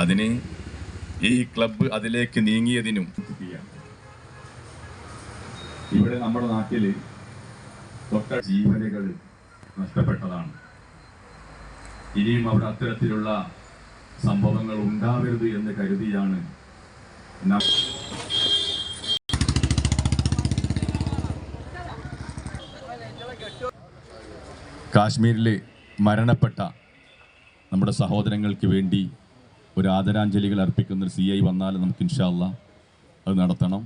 അതിന് ഈ ക്ലബ്ബ് അതിലേക്ക് നീങ്ങിയതിനും ഇവിടെ നമ്മുടെ നാട്ടിൽ തൊട്ട ജീവനുകൾ നഷ്ടപ്പെട്ടതാണ്. ഇനിയും അവിടെ അത്തരത്തിലുള്ള സംഭവങ്ങൾ ഉണ്ടാവരുത് എന്ന് കരുതിയാണ് കാശ്മീരിൽ മരണപ്പെട്ട നമ്മുടെ സഹോദരങ്ങൾക്ക് വേണ്ടി ഒരു ആദരാഞ്ജലികൾ അർപ്പിക്കുന്ന ഒരു സി ഐ വന്നാൽ നമുക്ക് ഇൻഷാല്ല അത് നടത്തണം.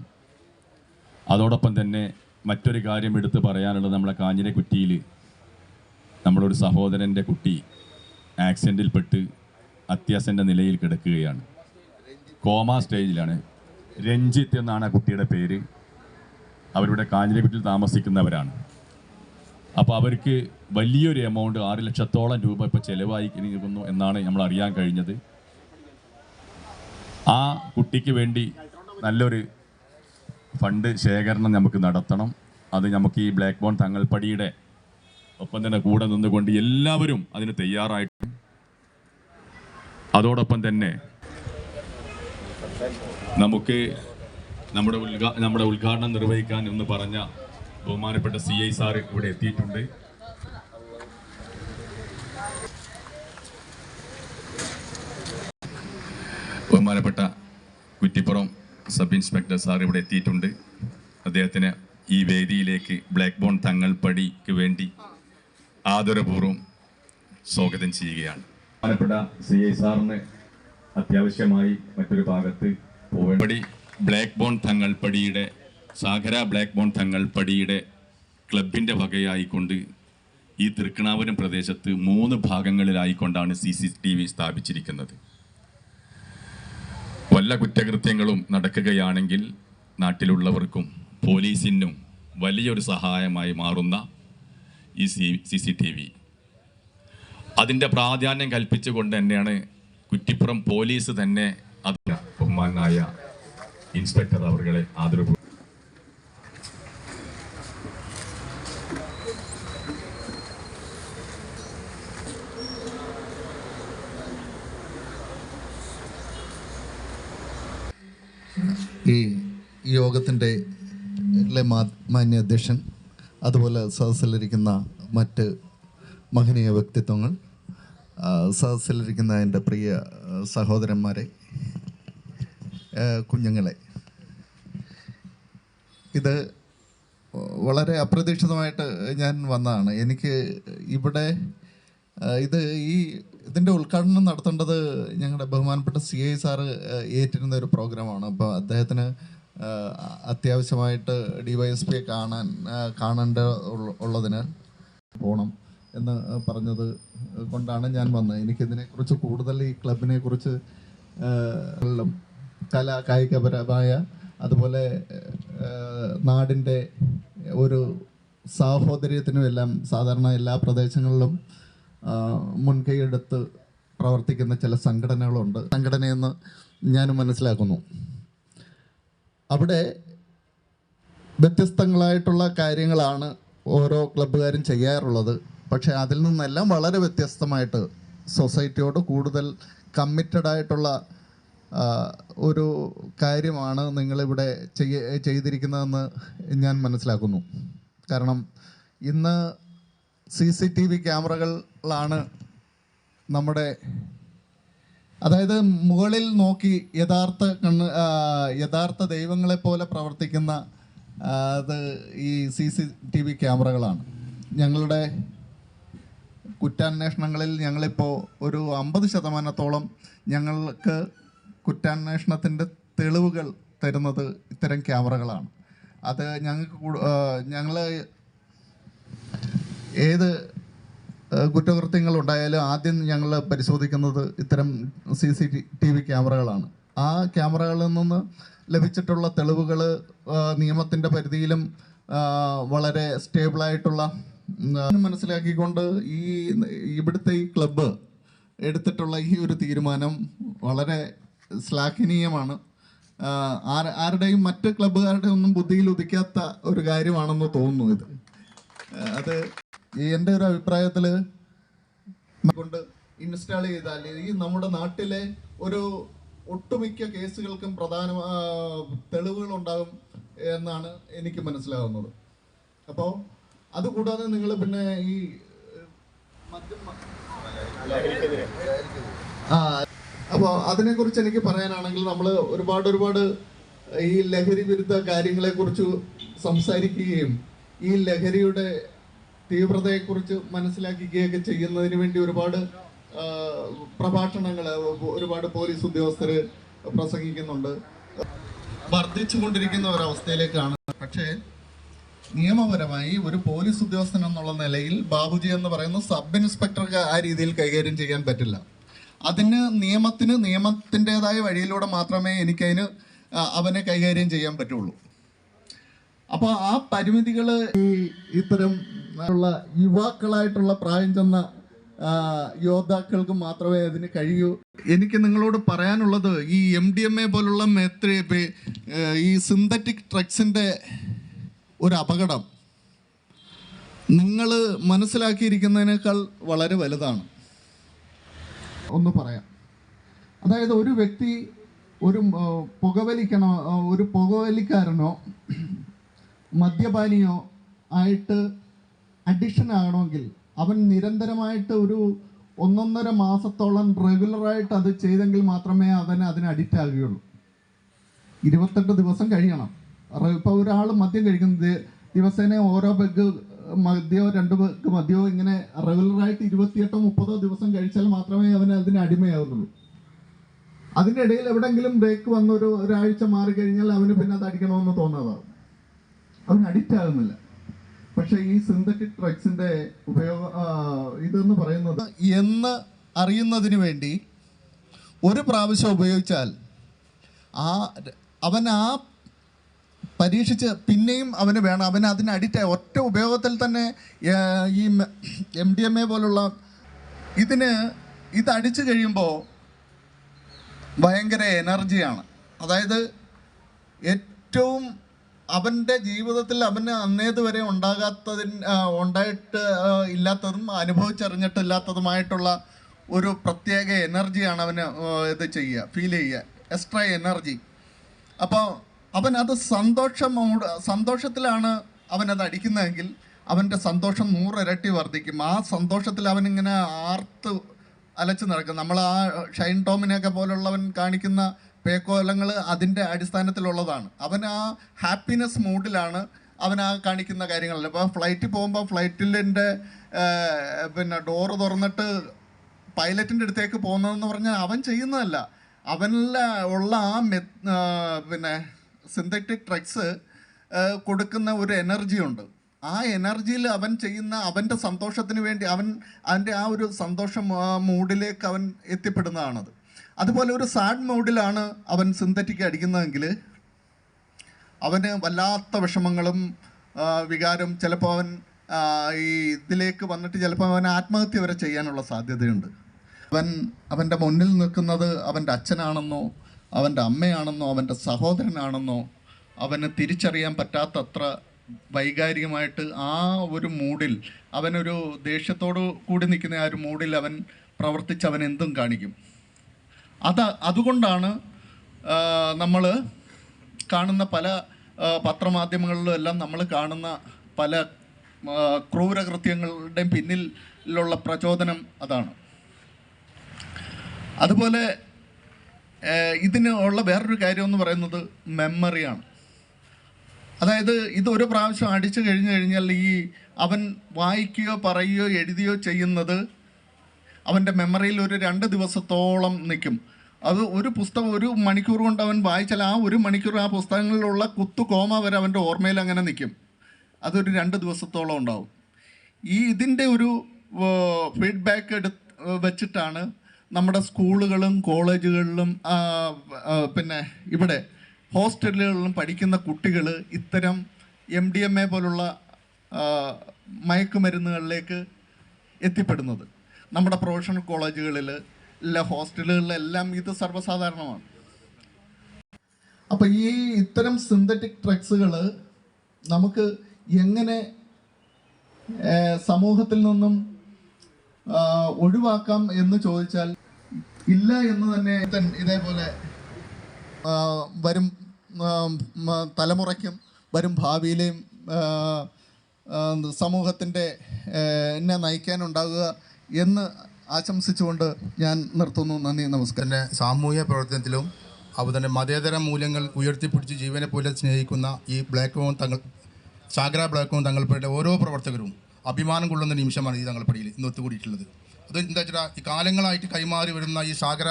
അതോടൊപ്പം തന്നെ മറ്റൊരു കാര്യം എടുത്ത് പറയാനുള്ളത് നമ്മളെ കാഞ്ഞിനെ കുറ്റിയിൽ നമ്മുടെ ഒരു സഹോദരന്റെ കുട്ടി ആക്സിഡന്റിൽപ്പെട്ട് അത്യാസന്റെ നിലയിൽ കിടക്കുകയാണ്. കോമ സ്റ്റേജിലാണ് രഞ്ജിത്ത് എന്നാണ് ആ കുട്ടിയുടെ പേര്. അവരുടെ കാഞ്ഞിരക്കുറ്റിയിൽ താമസിക്കുന്നവരാണ്. അപ്പോൾ അവർക്ക് വലിയൊരു എമൗണ്ട് ആറ് ലക്ഷത്തോളം രൂപ ഇപ്പോൾ ചിലവായി ഇരിക്കുന്നു എന്നാണ് നമ്മൾ അറിയാൻ കഴിഞ്ഞത്. ആ കുട്ടിക്ക് വേണ്ടി നല്ലൊരു ഫണ്ട് ശേഖരണം നമുക്ക് നടത്തണം. അത് നമുക്ക് ഈ ബ്ലാക്ക് ബോൺ തങ്ങൾപ്പടിയുടെ ഒപ്പം തന്നെ കൂടെ നിന്നുകൊണ്ട് എല്ലാവരും അതിന് തയ്യാറായിട്ട് അതോടൊപ്പം തന്നെ നമുക്ക് നമ്മുടെ ഉദ്ഘാ നമ്മുടെ ഉദ്ഘാടനം നിർവഹിക്കാൻ എന്ന് പറഞ്ഞ ബഹുമാനപ്പെട്ട സി ഐ സാർ ഇവിടെ എത്തിയിട്ടുണ്ട്. ബഹുമാനപ്പെട്ട കുറ്റിപ്പുറം സബ് ഇൻസ്പെക്ടർ സാർ ഇവിടെ എത്തിയിട്ടുണ്ട്. അദ്ദേഹത്തിന് ഈ വേദിയിലേക്ക് ബ്ലാക്ക് ബോൺ തങ്ങൾ പടിക്ക് വേണ്ടി ആദരപൂർവം സ്വാഗതം ചെയ്യുകയാണ്. ബഹുമാനപ്പെട്ട സി ഐ സാറിന് അത്യാവശ്യമായി മറ്റൊരു ഭാഗത്ത് പോവേണ്ടി ബ്ലാക്ക് ബോൺ തങ്ങൾ പടിയുടെ സാഗര ബ്ലാക്ക് ബോൺ തങ്ങൾ പടിയുടെ ക്ലബിന്റെ വകയായിക്കൊണ്ട് ഈ തൃക്കണാപുരം പ്രദേശത്ത് മൂന്ന് ഭാഗങ്ങളിലായിക്കൊണ്ടാണ് സി സി ടി വി സ്ഥാപിച്ചിരിക്കുന്നത്. വല്ല കുറ്റകൃത്യങ്ങളും നടക്കുകയാണെങ്കിൽ നാട്ടിലുള്ളവർക്കും പോലീസിനും വലിയൊരു സഹായമായി മാറുന്ന ഈ C C C T V. അതിന്റെ പ്രാധാന്യം കൽപ്പിച്ചുകൊണ്ട് തന്നെയാണ് കുറ്റിപ്പുറം പോലീസ് തന്നെ അത് ബഹുമാനായ ഇൻസ്പെക്ടർ അവരുടെ ആദരവ് ഈ യോഗത്തിന്റെ ലെ മാ- മാന്യ അധ്യക്ഷൻ അതുപോലെ സദസ്സിലിരിക്കുന്ന മറ്റ് മഹനീയ വ്യക്തിത്വങ്ങൾ സദസ്സിലിരിക്കുന്ന എന്റെ പ്രിയ സഹോദരന്മാരെ കുഞ്ഞുങ്ങളെ. ഇത് വളരെ അപ്രതീക്ഷിതമായിട്ട് ഞാൻ വന്നതാണ്. എനിക്ക് ഇവിടെ ഇത് ഈ ഇതിന്റെ ഉദ്ഘാടനം നടത്തേണ്ടത് ഞങ്ങളുടെ ബഹുമാനപ്പെട്ട സി ഐ സാറ് ഏറ്റിരുന്ന ഒരു പ്രോഗ്രാമാണ്. അപ്പോൾ അദ്ദേഹത്തിന് അത്യാവശ്യമായിട്ട് ഡി വൈ എസ് പിയെ കാണാൻ കാണേണ്ട ഉള്ള- ഉള്ളതിനാൽ പോകണം എന്ന് പറഞ്ഞത് കൊണ്ടാണ് ഞാൻ വന്നത്. എനിക്കിതിനെക്കുറിച്ച് കൂടുതൽ ഈ ക്ലബിനെ കുറിച്ച് കലാ കായികപരമായ അതുപോലെ നാടിന്റെ ഒരു സാഹോദര്യത്തിനും എല്ലാം സാധാരണ എല്ലാ പ്രദേശങ്ങളിലും മുൻകൈയെടുത്ത് പ്രവർത്തിക്കുന്ന ചില സംഘടനകളുണ്ട്. സംഘടനയെന്ന് ഞാൻ മനസ്സിലാക്കുന്നു. അവിടെ വ്യത്യസ്തങ്ങളായിട്ടുള്ള കാര്യങ്ങളാണ് ഓരോ ക്ലബ്ബുകാരും ചെയ്യാറുള്ളത്. പക്ഷേ അതിൽ നിന്നെല്ലാം വളരെ വ്യത്യസ്തമായിട്ട് സൊസൈറ്റിയോട് കൂടുതൽ കമ്മിറ്റഡ് ആയിട്ടുള്ള ഒരു കാര്യമാണ് നിങ്ങളിവിടെ ചെയ്യ ചെയ്തിരിക്കുന്നതെന്ന് ഞാൻ മനസ്സിലാക്കുന്നു. കാരണം ഇന്ന് സി സി ടി വി ക്യാമറകളാണ് നമ്മുടെ അതായത് മുകളിൽ നോക്കി യഥാർത്ഥ കണ്ണ് യഥാർത്ഥ ദൈവങ്ങളെ പോലെ പ്രവർത്തിക്കുന്ന അത് ഈ സി സി ടി വി ക്യാമറകളാണ്. ഞങ്ങളുടെ കുറ്റാന്വേഷണങ്ങളിൽ ഞങ്ങളിപ്പോൾ ഒരു അമ്പത് ശതമാനത്തോളം ഞങ്ങൾക്ക് കുറ്റാന്വേഷണത്തിന്റെ തെളിവുകൾ തരുന്നത് ഇത്തരം ക്യാമറകളാണ്. അത് ഞങ്ങൾക്ക് ഞങ്ങൾ ഏത് കുറ്റകൃത്യങ്ങൾ ഉണ്ടായാലും ആദ്യം ഞങ്ങൾ പരിശോധിക്കുന്നത് ഇത്തരം സി സി ടി വി ക്യാമറകളാണ്. ആ ക്യാമറകളിൽ നിന്ന് ലഭിച്ചിട്ടുള്ള തെളിവുകൾ നിയമത്തിന്റെ പരിധിയിലും വളരെ സ്റ്റേബിളായിട്ടുള്ള മനസ്സിലാക്കിക്കൊണ്ട് ഈ ഇവിടുത്തെ ഈ ക്ലബ്ബ് എടുത്തിട്ടുള്ള ഈ ഒരു തീരുമാനം വളരെ ശ്ലാഘനീയമാണ്. ആരുടെയും മറ്റ് ക്ലബ്ബുകാരുടെ ഒന്നും ബുദ്ധിയിൽ ഉദിക്കാത്ത ഒരു കാര്യമാണെന്ന് തോന്നുന്നു ഇത്. അത് എന്റെ ഒരു അഭിപ്രായത്തിൽ കൊണ്ട് ഇൻസ്റ്റാൾ ചെയ്താൽ ഈ നമ്മുടെ നാട്ടിലെ ഒരു ഒട്ടുമിക്ക കേസുകൾക്കും പ്രധാന തെളിവുകളുണ്ടാകും എന്നാണ് എനിക്ക് മനസ്സിലാകുന്നത്. അപ്പോൾ അതുകൂടാതെ നിങ്ങൾ പിന്നെ ഈ ആ അപ്പോൾ അതിനെക്കുറിച്ച് എനിക്ക് പറയാനാണെങ്കിൽ നമ്മൾ ഒരുപാട് ഒരുപാട് ഈ ലഹരി വിരുദ്ധ കാര്യങ്ങളെക്കുറിച്ച് സംസാരിക്കുകയും ഈ ലഹരിയുടെ തീവ്രതയെക്കുറിച്ച് മനസ്സിലാക്കുകയൊക്കെ ചെയ്യുന്നതിന് വേണ്ടി ഒരുപാട് പ്രഭാഷണങ്ങൾ ഒരുപാട് പോലീസ് ഉദ്യോഗസ്ഥർ പ്രസംഗിക്കുന്നുണ്ട്. വർദ്ധിച്ചുകൊണ്ടിരിക്കുന്ന ഒരവസ്ഥയിലേക്കാണ്. പക്ഷേ നിയമപരമായി ഒരു പോലീസ് ഉദ്യോഗസ്ഥൻ എന്നുള്ള നിലയിൽ ബാബുജി എന്ന് പറയുന്ന സബ് ഇൻസ്പെക്ടർക്ക് ആ രീതിയിൽ കൈകാര്യം ചെയ്യാൻ പറ്റില്ല. അതിന് നിയമത്തിന് നിയമത്തിന്റെതായ വഴിയിലൂടെ മാത്രമേ എനിക്കതിന് അവനെ കൈകാര്യം ചെയ്യാൻ പറ്റുള്ളൂ. അപ്പോൾ ആ പരിമിതികൾ ഇത്തരം ഉള്ള യുവാക്കളായിട്ടുള്ള പ്രായം ചെന്ന യോദ്ധാക്കൾക്ക് മാത്രമേ അതിന് കഴിയൂ. എനിക്ക് നിങ്ങളോട് പറയാനുള്ളത് ഈ എം ഡി എം എ പോലുള്ള മെത്ര ഈ സിന്തറ്റിക് ഡ്രഗ്സിന്റെ ഒരു അപകടം. നിങ്ങൾ മനസ്സിലാക്കിയിരിക്കുന്നതിനേക്കാൾ വളരെ വലുതാണ്. ഒന്ന് പറയാം. അതായത് ഒരു വ്യക്തി ഒരു പുകവലിക്കണോ ഒരു പുകവലിക്കാരനോ മദ്യപാനിയോ ആയിട്ട് അഡിക്ഷൻ ആകണമെങ്കിൽ അവൻ നിരന്തരമായിട്ട് ഒരു ഒന്നൊന്നര മാസത്തോളം റെഗുലറായിട്ട് അത് ചെയ്തെങ്കിൽ മാത്രമേ അവൻ അതിന് അഡിക്റ്റ് ആകുകയുള്ളൂ. ഇരുപത്തെട്ട് ദിവസം കഴിയണം. ഇപ്പോൾ ഒരാൾ മദ്യം കഴിക്കുന്നത് ദിവസേന ഓരോ പെഗ് മദ്യോ രണ്ട് പെഗ് മദ്യമോ ഇങ്ങനെ റെഗുലറായിട്ട് ഇരുപത്തിയെട്ടോ മുപ്പതോ ദിവസം കഴിച്ചാൽ മാത്രമേ അവന് അതിന് അടിമയാകുന്നുള്ളൂ അതിന്റെ ഇടയിൽ എവിടെങ്കിലും ബ്രേക്ക് വന്നൊരു ഒരാഴ്ച മാറി കഴിഞ്ഞാൽ അവന് പിന്നെ അത് അടിക്കണമെന്ന് തോന്നാതാവും. അവൻ അഡിക്റ്റ് ആകുന്നില്ല. പക്ഷെ ഈ സിന്തറ്റിക് ഡ്രഗ്സിന്റെ ഉപയോഗം ഇതെന്ന് പറയുന്നത് എന്ന് അറിയുന്നതിന് വേണ്ടി ഒരു പ്രാവശ്യം ഉപയോഗിച്ചാൽ ആ അവൻ ആ പരീക്ഷിച്ച് പിന്നെയും അവന് വേണം. അവൻ അതിന് അഡിക്റ്റ് ഒറ്റ ഉപയോഗത്തിൽ തന്നെ ഈ എം ഡി എം എ പോലുള്ള ഇതിന് ഇത് അടിച്ചു കഴിയുമ്പോൾ ഭയങ്കര എനർജിയാണ് അതായത് ഏറ്റവും അവന്റെ ജീവിതത്തിൽ അവന് അന്നേത് വരെ ഉണ്ടാകാത്തതിന് ഉണ്ടായിട്ട് ഇല്ലാത്തതും അനുഭവിച്ചറിഞ്ഞിട്ടില്ലാത്തതുമായിട്ടുള്ള ഒരു പ്രത്യേക എനർജിയാണ് അവന് ഇത് ചെയ്യുക ഫീൽ ചെയ്യുക എക്സ്ട്രാ എനർജി അപ്പോൾ അവൻ അത് സന്തോഷം സന്തോഷത്തിലാണ് അവനത് അടിക്കുന്നതെങ്കിൽ അവന്റെ സന്തോഷം നൂറിരട്ടി വർദ്ധിക്കും. ആ സന്തോഷത്തിൽ അവനിങ്ങനെ ആർത്ത് അലച്ചു നടക്കും. നമ്മൾ ആ ഷൈൻ ടോമിനെയൊക്കെ പോലുള്ളവൻ കാണിക്കുന്ന പേക്കോലങ്ങൾ അതിന്റെ അടിസ്ഥാനത്തിലുള്ളതാണ്. അവൻ ആ ഹാപ്പിനെസ് മൂഡിലാണ് അവൻ ആ കാണിക്കുന്ന കാര്യങ്ങൾ ഇപ്പോൾ ഫ്ലൈറ്റിൽ പോകുമ്പോൾ ഫ്ലൈറ്റിന്റെ പിന്നെ ഡോറ് തുറന്നിട്ട് പൈലറ്റിന്റെ അടുത്തേക്ക് പോകുന്നതെന്ന് പറഞ്ഞാൽ അവൻ ചെയ്യുന്നതല്ല. അവനിൽ ഉള്ള ആ മെ പിന്നെ സിന്തറ്റിക് ഡ്രഗ്സ് കൊടുക്കുന്ന ഒരു എനർജി ഉണ്ട്. ആ എനർജിയിൽ അവൻ ചെയ്യുന്ന അവന്റെ സന്തോഷത്തിന് വേണ്ടി അവൻ അവന്റെ ആ ഒരു സന്തോഷം മൂഡിലേക്ക് അവൻ എത്തിപ്പെടുന്നതാണത്. അതുപോലെ ഒരു സാഡ് മൂഡിലാണ് അവൻ സിന്തറ്റിക് അടിക്കുന്നതെങ്കിൽ അവന് വല്ലാത്ത വിഷമങ്ങളും വികാരം ചിലപ്പോൾ അവൻ ഈ ഇതിലേക്ക് വന്നിട്ട് ചിലപ്പോൾ അവൻ ആത്മഹത്യ വരെ ചെയ്യാനുള്ള സാധ്യതയുണ്ട്. അവൻ അവന്റെ മുന്നിൽ നിൽക്കുന്നത് അവന്റെ അച്ഛനാണെന്നോ അവന്റെ അമ്മയാണെന്നോ അവന്റെ സഹോദരനാണെന്നോ അവന് തിരിച്ചറിയാൻ പറ്റാത്തത്ര വൈകാരികമായിട്ട് ആ ഒരു മൂഡിൽ അവനൊരു ദേഷ്യത്തോട് കൂടി നിൽക്കുന്ന ആ ഒരു മൂഡിൽ അവൻ പ്രവർത്തിച്ച് അവൻ എന്തും കാണിക്കും. അത് അതുകൊണ്ടാണ് നമ്മൾ കാണുന്ന പല പത്രമാധ്യമങ്ങളിലും എല്ലാം നമ്മൾ കാണുന്ന പല ക്രൂരകൃത്യങ്ങളുടെയും പിന്നിലുള്ള പ്രചോദനം അതാണ്. അതുപോലെ ഇതിന് ഉള്ള വേറൊരു കാര്യം എന്ന് പറയുന്നത് മെമ്മറിയാണ് അതായത് ഇത് ഒരു പ്രാവശ്യം അടിച്ചു കഴിഞ്ഞു കഴിഞ്ഞാൽ ഈ അവൻ വായിക്കുകയോ പറയുകയോ എഴുതിയോ ചെയ്യുന്നത് അവന്റെ മെമ്മറിയിൽ ഒരു രണ്ട് ദിവസത്തോളം നിൽക്കും. അത് ഒരു പുസ്തകം ഒരു മണിക്കൂർ കൊണ്ട് അവൻ വായിച്ചാൽ ആ ഒരു മണിക്കൂർ ആ പുസ്തകങ്ങളിലുള്ള കുത്തു കോമ വരെ അവന്റെ ഓർമ്മയിൽ അങ്ങനെ നിൽക്കും. അതൊരു രണ്ട് ദിവസത്തോളം ഉണ്ടാവും. ഈ ഇതിന്റെ ഒരു ഫീഡ്ബാക്ക് എടു വെച്ചിട്ടാണ് നമ്മുടെ സ്കൂളുകളും കോളേജുകളിലും പിന്നെ ഇവിടെ ഹോസ്റ്റലുകളിലും പഠിക്കുന്ന കുട്ടികൾ ഇത്തരം എം ഡി എം എ പോലുള്ള മയക്കുമരുന്നുകളിലേക്ക് എത്തിപ്പെടുന്നത്. നമ്മുടെ പ്രൊഫഷണൽ കോളേജുകളിൽ എല്ലാ ഹോസ്റ്റലുകളിലെല്ലാം ഇത് സർവസാധാരണമാണ്. അപ്പോൾ ഈ ഇത്തരം സിന്തറ്റിക് ഡ്രഗ്സുകൾ നമുക്ക് എങ്ങനെ സമൂഹത്തിൽ നിന്നും ഒഴിവാക്കാം എന്ന് ചോദിച്ചാൽ ഇല്ല എന്ന് തന്നെ ഇതേപോലെ വരും തലമുറയ്ക്കും വരും ഭാവിയിലെയും സമൂഹത്തിന്റെ എന്നെ നയിക്കാനുണ്ടാകുക എന്ന് ആശംസിച്ചുകൊണ്ട് ഞാൻ നിർത്തുന്നു. നന്ദി നമസ്കാരം. തന്നെ സാമൂഹ്യ പ്രവർത്തനത്തിലും അതുപോലെ തന്നെ മതേതര മൂല്യങ്ങൾ ഉയർത്തിപ്പിടിച്ച് ജീവനെ പോലെ സ്നേഹിക്കുന്ന ഈ ബ്ലാക്ക് ഹോം തങ്ങൾ ചാഗ്ര ബ്ലാക്ക് ഹോം തങ്ങൾപ്പടിയുടെ ഓരോ പ്രവർത്തകരും അഭിമാനം കൊള്ളുന്ന നിമിഷമാണ് ഈ തങ്ങൾപ്പടിയിൽ ഇന്ന് ഒത്തുകൂടിയിട്ടുള്ളത്. അത് എന്താ വെച്ചാൽ ഈ കാലങ്ങളായിട്ട് കൈമാറി വരുന്ന ഈ സാഗര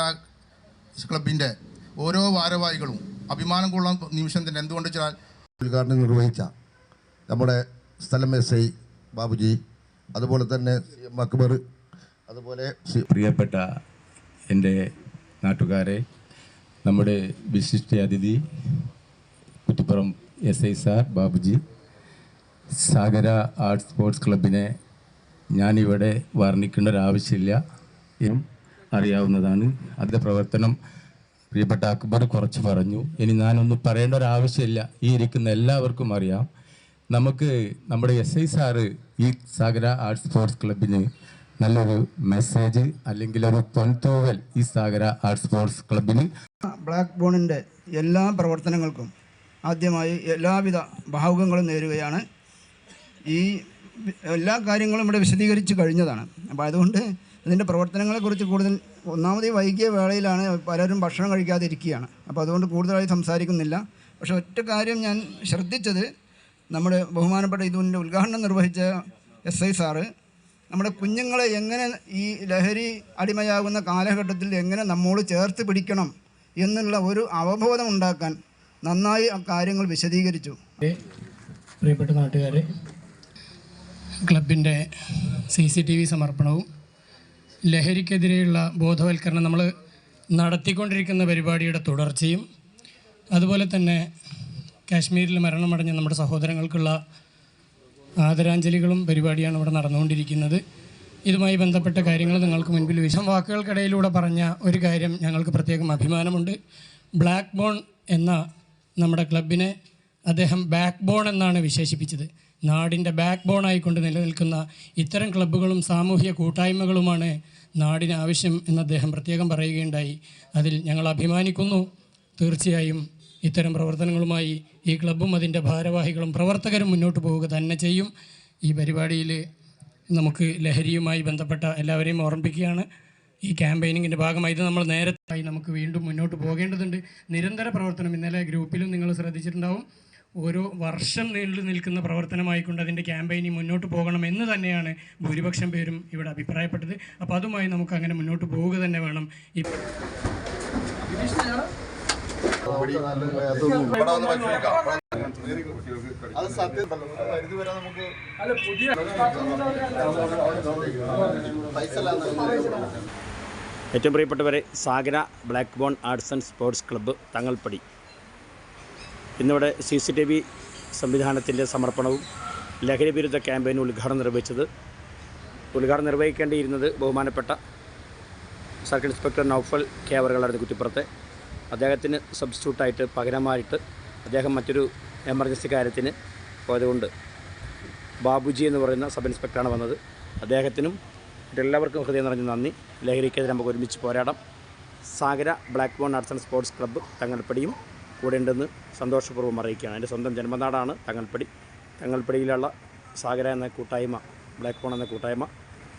ക്ലബിന്റെ ഓരോ ഭാരവാഹികളും അഭിമാനം കൊള്ളുന്ന നിമിഷം തന്നെ എന്തുകൊണ്ട് വെച്ചാൽ ഉദ്ഘാടനം നിർവഹിച്ച നമ്മുടെ സ്ഥലം എസ് ഐ ബാബുജി അതുപോലെ തന്നെ സി എം അക്ബർ അതുപോലെ പ്രിയപ്പെട്ട എന്റെ നാട്ടുകാരെ നമ്മുടെ വിശിഷ്ട അതിഥി Kuttippuram S I sir Babuji Sagara arts sports ക്ലബിനെ ഞാനിവിടെ വർണിക്കേണ്ട ഒരാവശ്യമില്ല എന്നും അറിയാവുന്നതാണ്. അതിന്റെ പ്രവർത്തനം പ്രിയപ്പെട്ട അക്ബർ കുറച്ച് പറഞ്ഞു. ഇനി ഞാനൊന്നും പറയേണ്ട ഒരാവശ്യമില്ല ഈ ഇരിക്കുന്ന എല്ലാവർക്കും അറിയാം. നമുക്ക് നമ്മുടെ എസ് ഐ സാറ് ഈ സാഗര ആർട്സ് സ്പോർട്സ് ക്ലബിന് നല്ലൊരു മെസ്സേജ് അല്ലെങ്കിൽ ഒരു പൊൻതൂവൽ ഈ സാഗര ആർട്സ് സ്പോർട്സ് ക്ലബിന് ബ്ലാക്ക് ബോണിന്റെ എല്ലാ പ്രവർത്തനങ്ങൾക്കും ആദ്യമായി എല്ലാവിധ ഭാവുകങ്ങളും നേരുകയാണ്. ഈ എല്ലാ കാര്യങ്ങളും ഇവിടെ വിശദീകരിച്ച് കഴിഞ്ഞതാണ്. അപ്പോൾ അതുകൊണ്ട് ഇതിന്റെ പ്രവർത്തനങ്ങളെക്കുറിച്ച് കൂടുതൽ ഒന്നാമത് വൈകിയ വേളയിലാണ് പലരും ഭക്ഷണം കഴിക്കാതെ ഇരിക്കുകയാണ് അപ്പോൾ അതുകൊണ്ട് കൂടുതലായി സംസാരിക്കുന്നില്ല. പക്ഷേ ഒറ്റ കാര്യം ഞാൻ ശ്രദ്ധിച്ചത് നമ്മുടെ ബഹുമാനപ്പെട്ട ഇതിന്റെ ഉദ്ഘാടനം നിർവഹിച്ച എസ് ഐ സാറ് നമ്മുടെ കുഞ്ഞുങ്ങളെ എങ്ങനെ ഈ ലഹരി അടിമയാകുന്ന കാലഘട്ടത്തിൽ എങ്ങനെ നമ്മോട് ചേർത്ത് പിടിക്കണം എന്നുള്ള ഒരു അവബോധം ഉണ്ടാക്കാൻ നന്നായി ആ കാര്യങ്ങൾ വിശദീകരിച്ചു. പ്രിയപ്പെട്ട നാട്ടുകാരെ ക്ലബിന്റെ സി സി ടി വി സമർപ്പണവും ലഹരിക്കെതിരെയുള്ള ബോധവൽക്കരണം നമ്മൾ നടത്തിക്കൊണ്ടിരിക്കുന്ന പരിപാടിയുടെ തുടർച്ചയും അതുപോലെ തന്നെ കാശ്മീരിൽ മരണമടഞ്ഞ നമ്മുടെ സഹോദരങ്ങൾക്കുള്ള ആദരാഞ്ജലികളും പരിപാടിയാണ് ഇവിടെ നടന്നുകൊണ്ടിരിക്കുന്നത്. ഇതുമായി ബന്ധപ്പെട്ട കാര്യങ്ങൾ നിങ്ങൾക്ക് മുൻപിൽ വിശം വാക്കുകൾക്കിടയിലൂടെ പറഞ്ഞ ഒരു കാര്യം ഞങ്ങൾക്ക് പ്രത്യേകം അഭിമാനമുണ്ട്. ബ്ലാക്ക് ബോൺ എന്ന നമ്മുടെ ക്ലബിനെ അദ്ദേഹം ബാക്ക് ബോൺ എന്നാണ് വിശേഷിപ്പിച്ചത്. നാടിന്റെ ബാക്ക് ബോൺ ആയിക്കൊണ്ട് നിലനിൽക്കുന്ന ഇത്തരം ക്ലബ്ബുകളും സാമൂഹിക കൂട്ടായ്മകളുമാണ് നാടിന് ആവശ്യം എന്ന് അദ്ദേഹം പ്രത്യേകം പറയുകയുണ്ടായി. അതിൽ ഞങ്ങൾ അഭിമാനിക്കുന്നു. തീർച്ചയായും ഇത്തരം പ്രവർത്തനങ്ങളുമായി ഈ ക്ലബ്ബും അതിന്റെ ഭാരവാഹികളും പ്രവർത്തകരും മുന്നോട്ട് പോവുക തന്നെ ചെയ്യും. ഈ പരിപാടിയിൽ നമുക്ക് ലഹരിയുമായി ബന്ധപ്പെട്ട എല്ലാവരെയും ഓർമ്മിപ്പിക്കുകയാണ്. ഈ ക്യാമ്പയിനിങ്ങിന്റെ ഭാഗമായി നമ്മൾ നേരത്തായി നമുക്ക് വീണ്ടും മുന്നോട്ട് പോകേണ്ടതുണ്ട്. നിരന്തര പ്രവർത്തനം ഇന്നലെ ഗ്രൂപ്പിലും നിങ്ങൾ ശ്രദ്ധിച്ചിട്ടുണ്ടാവും. ഓരോ വർഷം നീണ്ടു നിൽക്കുന്ന പ്രവർത്തനമായിക്കൊണ്ട് അതിന്റെ ക്യാമ്പയിനി മുന്നോട്ട് പോകണം എന്ന് തന്നെയാണ് ഭൂരിപക്ഷം പേരും ഇവിടെ അഭിപ്രായപ്പെട്ടത്. അപ്പോൾ അതുമായി നമുക്ക് അങ്ങനെ മുന്നോട്ട് പോവുക തന്നെ വേണം. ഈ അത് നമുക്ക് ഏറ്റവും പ്രിയപ്പെട്ടവരെ Sagara black bone arts and sports club Thangalppadi. ഇന്നിവിടെ സി സി ടി വി സംവിധാനത്തിന്റെ സമർപ്പണവും ലഹരി വിരുദ്ധ ക്യാമ്പയിനും ഉദ്ഘാടനം നിർവഹിച്ചത് ഉദ്ഘാടനം നിർവഹിക്കേണ്ടിയിരുന്നത് ബഹുമാനപ്പെട്ട സർക്കിൾ ഇൻസ്പെക്ടർ നൌഫൽ കെ അവറുകളായിരുന്നു കുറ്റിപ്പുറത്തെ. അദ്ദേഹത്തിന് സബ്സ്റ്റിറ്റ്യൂട്ടായിട്ട് പകരമായിട്ട് അദ്ദേഹം മറ്റൊരു എമർജൻസി കാര്യത്തിന് പോയതുകൊണ്ട് ബാബുജി എന്ന് പറയുന്ന സബ് ഇൻസ്പെക്ടറാണ് വന്നത്. അദ്ദേഹത്തിനും മറ്റെല്ലാവർക്കും ഹൃദയം നിറഞ്ഞ നന്ദി. ലഹരിക്കെതിരെ നമുക്ക് ഒരുമിച്ച് പോരാടാം. Sagara black bone arts and sports club തങ്ങൾപ്പടിയും കൂടെ ഉണ്ടെന്ന് സന്തോഷപൂർവം അറിയിക്കുകയാണ്. എന്റെ സ്വന്തം ജന്മനാടാണ് തങ്ങൾപ്പടി തങ്ങൾപ്പടിയിലുള്ള സാഗര എന്ന കൂട്ടായ്മ ബ്ലാക്ക് ബോൺ എന്ന കൂട്ടായ്മ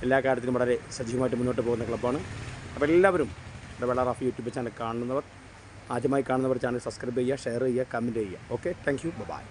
എല്ലാ കാര്യത്തിലും വളരെ സജീവമായിട്ട് മുന്നോട്ട് പോകുന്ന ക്ലബ്ബാണ് അപ്പോൾ എല്ലാവരും ഇവിടെ റാഫ് യൂട്യൂബ് ചാനൽ കാണുന്നവർ ആദ്യമായി കാണുന്നവർ ചാനൽ സബ്സ്ക്രൈബ് ചെയ്യുക ഷെയർ ചെയ്യുക കമന്റ് ചെയ്യുക. Okay thank you bye